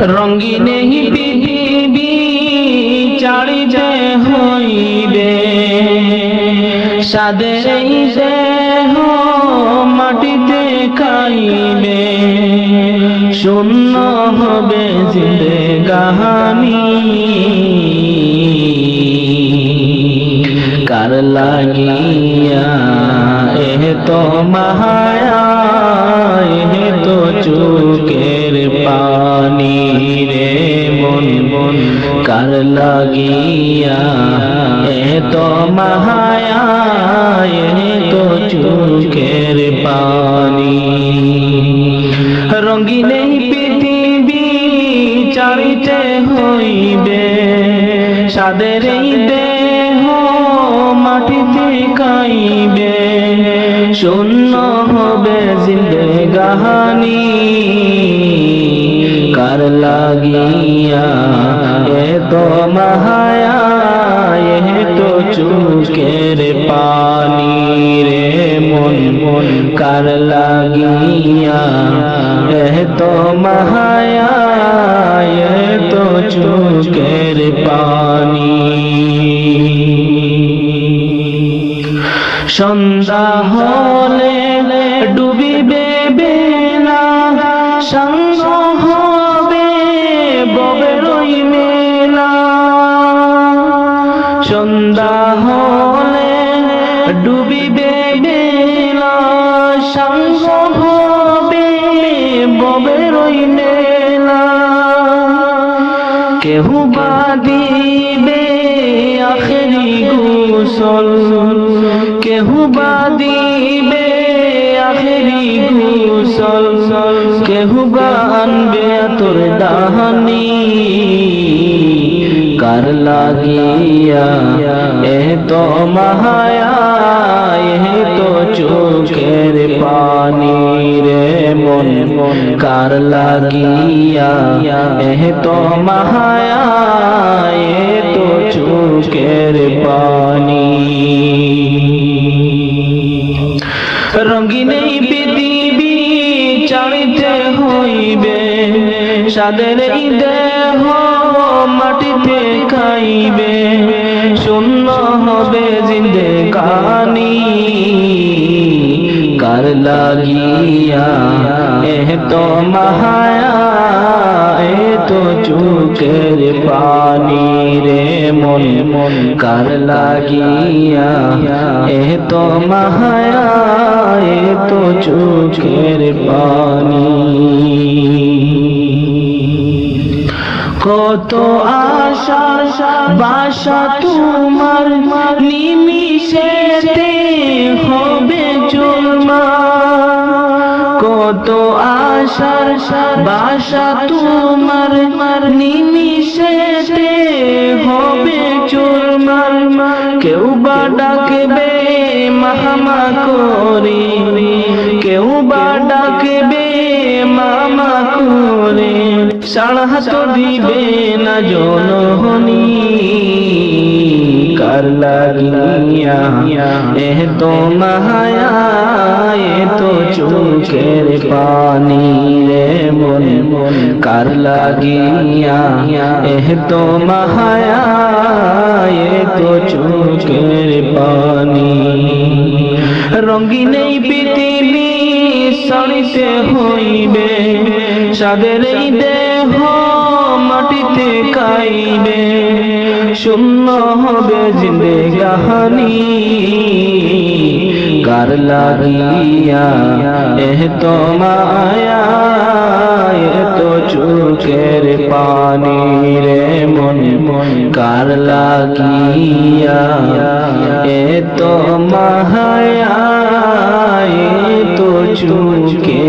রঙ্গিনে পৃথিবী চাড়িতে হইবে। এই দেহ মাটিতে খাইবে। শূন্য হবে জিন্দে গাহানি। কার লাগিয়া, এহ তো মায়া এহ তো চুকের পানি রে মন মন কার লাগিয়া এহ তো মায়া এহ তো চুকের পানি রঙ্গিনে পৃথিবী চারিতে হইবে সাদের দেহ মাটিতে কাইবে। শূন্য হবে জিন্দে গাহানি কার লাগিয়া। এ তো মাহায়া, এ তো চুকের পানি রে মন মন কার লাগিয়া। এ তো মাহায়া, এ তো চুকের পানি। সন্ধ্যা হলে ডুবিবে বেলা, সঙ্গ সন্ধ্যা হলে ডুবিবে বেলা সঙ্গ হবে ববেরই মেলা কেহু বাদিবে আখেরি গুসল, কেহু বাদিবে আখেরি গুসল, কেহু আনবে তোর দাহানি। কার লাগিয়া এ তো মাহায়া এ তো চোখের পানি রে মন মন কার লাগিয়া এ তো মাহায়া এ তো চোখের পানি রঙ্গিনে পৃথিবী চাড়িতে হইবে সাদের দেহ মাটিতে খাইবে, শূন্য হবে জিন্দে কানি কার লাগিয়া এহ তো মাহায়া, এ তো চুকের পানি রে মন। মন কার লাগিয়া এ তো মাহায়া, এ তো চুকের পানি। কত আশা বাসা তোমার নিমিশেতে হবে চুরমা কত আশার বাসা তোমার সাড়া তো দিবে না জনহনি কার লাগিয়া? এ তো মায়া এ তো চোখের পানি রে মন। মন কার লাগিয়া? এ তো মায়া এ তো চোখের পানি। রঙ্গিন এই পৃথিবী সারিতে হইবে সাদের এই দেহ মাটিতে কাইবে, শূন্য হবে জিন্দে গাহানি কার লাগিয়া, এহ তো মায়া এ তো চোখের পানি রে মন। মন কার লাগিয়া এ তো এ তো চুকের